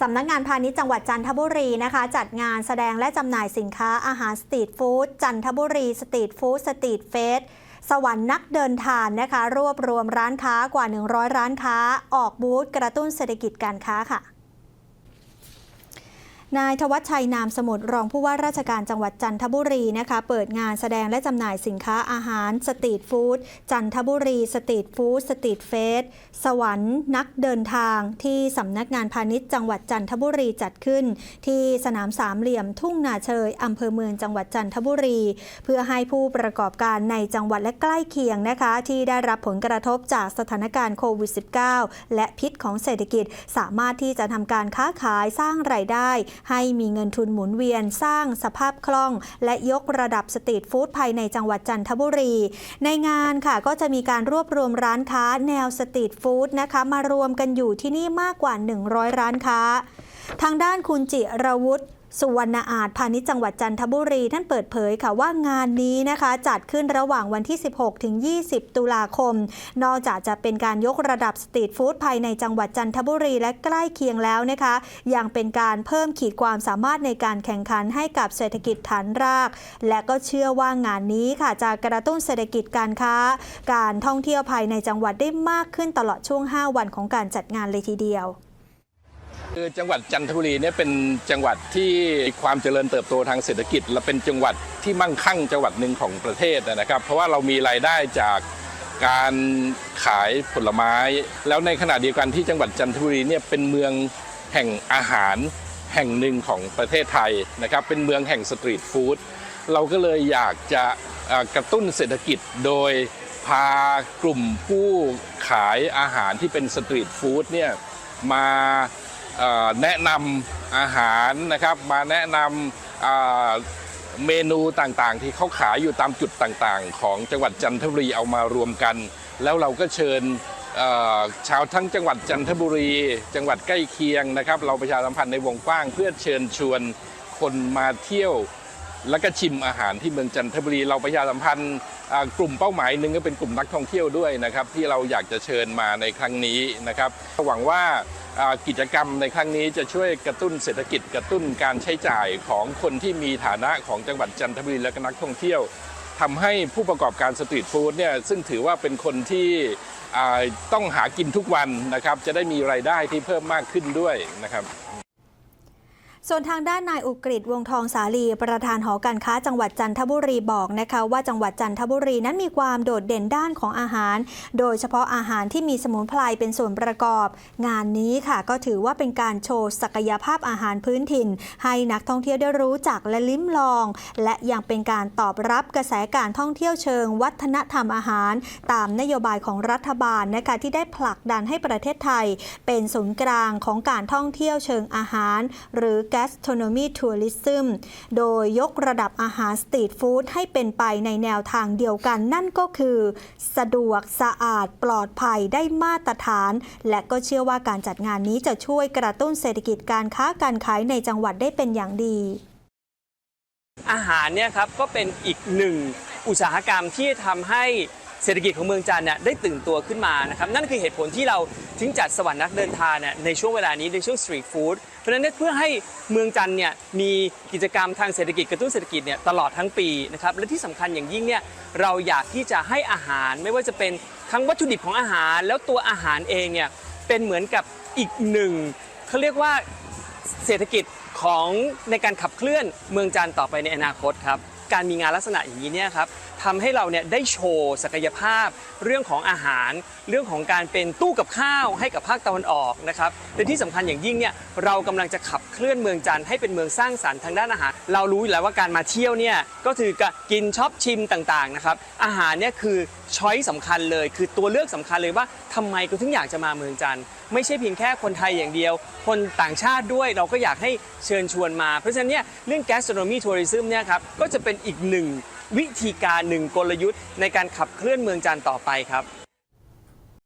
สำนักงานพาณิชย์จังหวัดจันทบุรีนะคะ จัดงานแสดงและจำหน่ายสินค้าอาหารสตรีทฟู้ดจันทบุรีสตรีทฟู้ดสตรีทเฟสสวรรค์นักเดินทางนะคะ รวบรวมร้านค้ากว่า 100 ร้านค้า ออกบูธกระตุ้นเศรษฐกิจการค้าค่ะ นายธวัชชัยนามสมุทรรองผู้ว่าราชการจังหวัดจันทบุรีนะคะ เปิดงานแสดงและจำหน่ายสินค้าอาหาร สตรีทฟู้ดจันทบุรี สตรีทฟู้ดสตรีทเฟสสวรรค์นักเดินทางที่สำนักงานพาณิชย์จังหวัดจันทบุรีจัดขึ้น ที่สนามสามเหลี่ยมทุ่งนาเชยอำเภอเมืองจังหวัดจันทบุรี เพื่อให้ผู้ประกอบการในจังหวัดและใกล้เคียงนะคะ ที่ได้รับผลกระทบจากสถานการณ์โควิด -19 และพิษของเศรษฐกิจสามารถที่จะทำการค้าขายสร้างรายได้ให้มีเงินทุนหมุนเวียนสร้างสภาพคล่อง และยกระดับสตรีทฟู้ดภายในจังหวัดจันทบุรี ในงานค่ะก็จะมีการรวบรวมร้านค้าแนวสตรีทฟู้ดนะคะมารวมกันอยู่ที่นี่มากกว่า 100 ร้านค้า ทางด้านคุณจิรวุฒิ สุวรรณอาจพาณิชย์จังหวัดจันทบุรี ท่านเปิดเผยค่ะว่างานนี้นะคะ จัดขึ้นระหว่างวันที่ 16 ถึง 20 ตุลาคม นอกจากจะเป็นการยกระดับสตรีทฟู้ดภายในจังหวัดจันทบุรีและใกล้เคียงแล้วนะคะ ยังเป็นการเพิ่มขีดความสามารถในการแข่งขันให้กับเศรษฐกิจฐานราก และก็เชื่อว่างานนี้ค่ะจะกระตุ้นเศรษฐกิจการค้า การท่องเที่ยวภายในจังหวัดได้มากขึ้นตลอดช่วง 5 วันของการจัดงานเลยทีเดียว คือจังหวัดจันทบุรีเนี่ยเป็นจังหวัดที่มีความเจริญเติบโตทางเศรษฐกิจ และเป็นจังหวัดที่มั่งคั่งจังหวัดหนึ่งของประเทศนะครับ เพราะว่าเรามีรายได้จากการขายผลไม้ แล้วในขณะเดียวกันที่จังหวัดจันทบุรีเนี่ยเป็นเมืองแห่งอาหารแห่งหนึ่งของประเทศไทยนะครับ เป็นเมืองแห่งสตรีทฟู้ดเราก็เลยอยากจะกระตุ้นเศรษฐกิจโดยพากลุ่มผู้ขายอาหารที่เป็นสตรีทฟู้ดเนี่ยมา แนะนำอาหารนะครับมาแนะนำเมนูต่างๆ ที่เขาขายอยู่ตามจุดต่างๆ ของจังหวัดจันทบุรีเอามารวมกัน แล้วเราก็เชิญชาวทั้งจังหวัดจันทบุรี จังหวัดใกล้เคียงนะครับ เราประชาสัมพันธ์ในวงกว้างเพื่อเชิญชวนคนมาเที่ยว แล้วก็ชิมอาหารที่เมืองจันทบุรี เราประชาสัมพันธ์กลุ่มเป้าหมายหนึ่งก็เป็นกลุ่มนักท่องเที่ยวด้วยนะครับ ที่เราอยากจะเชิญมาในครั้งนี้นะครับหวังว่า กิจกรรมในครั้งนี้จะช่วยกระตุ้นเศรษฐกิจกระตุ้นการใช้จ่ายของคนที่มีฐานะของจังหวัดจันทบุรีและก็นักท่องเที่ยวทำให้ผู้ประกอบการสตรีทฟู้ดเนี่ยซึ่งถือว่าเป็นคนที่ต้องหากินทุกวันนะครับ จะได้มีรายได้ที่เพิ่มมากขึ้นด้วยนะครับ ส่วนทางด้านนายอุกฤษวงทองสาลีประธานหอการค้าจังหวัดจันทบุรีบอกนะคะว่าจังหวัดจันทบุรีนั้นมีความโดดเด่นด้านของอาหาร โดยเฉพาะอาหารที่มีสมุนไพรเป็นส่วนประกอบ งานนี้ค่ะก็ถือว่าเป็นการโชว์ศักยภาพอาหารพื้นถิ่น ให้นักท่องเที่ยวได้รู้จักและลิ้มลอง และยังเป็นการตอบรับกระแสการท่องเที่ยวเชิง วัฒนธรรมอาหาร ตามนโยบายของรัฐบาลนะคะที่ได้ผลักดันให้ประเทศไทย เป็นศูนย์กลางของการท่องเที่ยวเชิงอาหาร หรือ gastronomy tourism โดยยกระดับอาหารสตรีทฟู้ดให้เป็นไปในแนวทางเดียวกันนั่นก็คือ สะดวกสะอาดปลอดภัยได้มาตรฐาน และก็เชื่อว่าการจัดงานนี้จะช่วยกระตุ้นเศรษฐกิจการค้าการขายในจังหวัดได้เป็นอย่างดี อาหารเนี่ยครับก็เป็นอีกหนึ่งอุตสาหกรรมที่ทำให้เศรษฐกิจของเมืองจันทร์เนี่ยได้ตื่นตัวขึ้นมานะครับนั่นคือเหตุผลที่เราถึงจัดสวรรค์นักเดินทางเนี่ยในช่วงเวลานี้ในช่วงสตรีทฟู้ด ราะฉะนั้นเพื่อให้เมืองจันเนี่ยมีกิจกรรมทางเศรษฐกิจกระตุ้นเศรษฐกิจเนี่ยตลอดทั้งปีนะครับและที่สำคัญอย่างยิ่งเนี่ยเราอยากที่จะให้อาหารไม่ว่าจะเป็นทั้งวัตถุดิบของอาหาร แล้วตัวอาหารเองเนี่ยเป็นเหมือนกับอีกหนึ่งเขาเรียกว่าเศรษฐกิจของในการขับเคลื่อนเมืองจันต่อไปในอนาคตครับการมีงานลักษณะอย่างนี้เนี่ยครับ ทำให้เราเนี่ยได้โชว์ศักยภาพ เรื่องของอาหาร เรื่องของการเป็นตู้กับข้าวให้กับภาคตะวันออกนะครับและที่สำคัญอย่างยิ่งเนี่ยเรากำลังจะขับเคลื่อนเมืองจันทร์ให้เป็นเมืองสร้างสรรค์ทางด้านอาหาร เรารู้อยู่แล้วว่าการมาเที่ยวเนี่ยก็คือการกินช็อปชิมต่างๆนะครับอาหารเนี่ยคือช้อยสำคัญเลย คือตัวเลือกสำคัญเลยว่าทำไมกูถึงอยากจะมาเมืองจันทร์ไม่ใช่เพียงแค่คนไทยอย่างเดียว คนต่างชาติด้วยเราก็อยากให้เชิญชวนมา เพราะฉะนั้นเนี่ยเรื่อง gastronomy tourism เนี่ยครับก็จะเป็นอีกหนึ่ง วิธีการหนึ่งกลยุทธ์ในการขับเคลื่อนเมืองจันทร์ต่อไปครับ